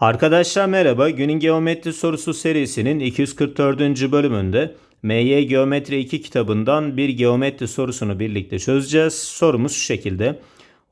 Arkadaşlar merhaba. Günün geometri sorusu serisinin 244. bölümünde MY Geometri 2 kitabından bir geometri sorusunu birlikte çözeceğiz. Sorumuz şu şekilde.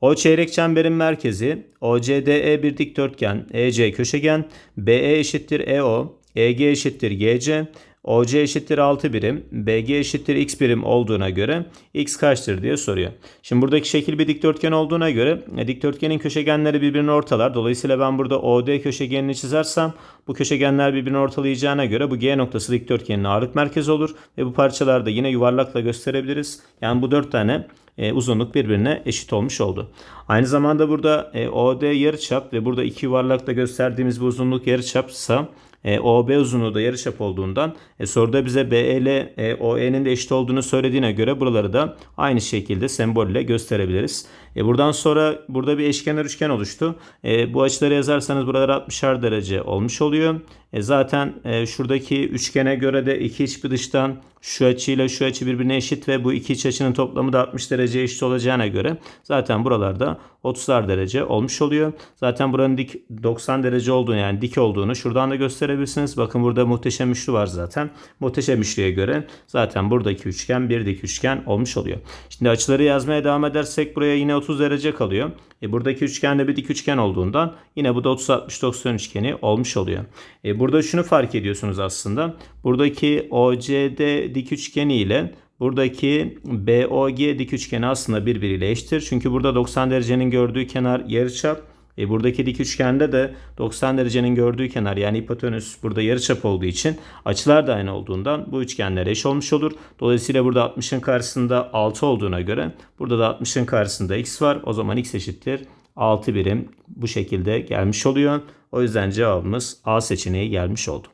O çeyrek çemberin merkezi OCDE bir dikdörtgen, EC köşegen, BE eşittir EO, EG eşittir GC, OC eşittir 6 birim, BG eşittir x birim olduğuna göre x kaçtır diye soruyor. Şimdi buradaki şekil bir dikdörtgen olduğuna göre e, dikdörtgenin köşegenleri birbirini ortalar. Dolayısıyla ben burada OD köşegenini çizersem bu köşegenler birbirini ortalayacağına göre bu G noktası dikdörtgenin ağırlık merkezi olur. Ve bu parçaları da yine yuvarlakla gösterebiliriz. Yani bu dört tane e, uzunluk birbirine eşit olmuş oldu. Aynı zamanda burada e, OD yarıçap ve burada iki yuvarlakla gösterdiğimiz bu uzunluk yarıçapsa e, OB uzunluğu da yarıçap olduğundan e, soruda bize BE ile e, OE'nin de eşit olduğunu söylediğine göre buraları da aynı şekilde sembol ile gösterebiliriz. E, buradan sonra burada bir eşkenar üçgen oluştu. E, bu açıları yazarsanız buralar 60'ar derece olmuş oluyor. E, zaten e, şuradaki üçgene göre de iki iç bir dıştan şu açıyla şu açı birbirine eşit ve bu iki iç açının toplamı da 60 dereceye eşit olacağına göre zaten buralarda 30'ar derece olmuş oluyor. Zaten buranın dik 90 derece olduğunu yani dik olduğunu şuradan da gösterebilirsiniz. Bakın burada muhteşem üçlü var zaten. Muhteşem üçlüye göre zaten buradaki üçgen bir dik üçgen olmuş oluyor. Şimdi açıları yazmaya devam edersek buraya yine 30 derece kalıyor. E buradaki üçgende bir dik üçgen olduğundan yine bu da 30-60-90 üçgeni olmuş oluyor. E burada şunu fark ediyorsunuz aslında. Buradaki OCD dik üçgeni ile buradaki BOG dik üçgeni aslında birbiriyle eşittir. Çünkü burada 90 derecenin gördüğü kenar yarıçap. E buradaki dik üçgende de 90 derecenin gördüğü kenar yani hipotenüs burada yarıçap olduğu için açılar da aynı olduğundan bu üçgenler eş olmuş olur. Dolayısıyla burada 60'ın karşısında 6 olduğuna göre burada da 60'ın karşısında x var. O zaman x eşittir 6 birim bu şekilde gelmiş oluyor. O yüzden cevabımız A seçeneği gelmiş oldu.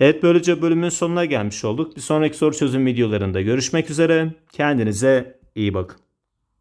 Evet böylece bölümün sonuna gelmiş olduk. Bir sonraki soru çözüm videolarında görüşmek üzere. Kendinize iyi bakın.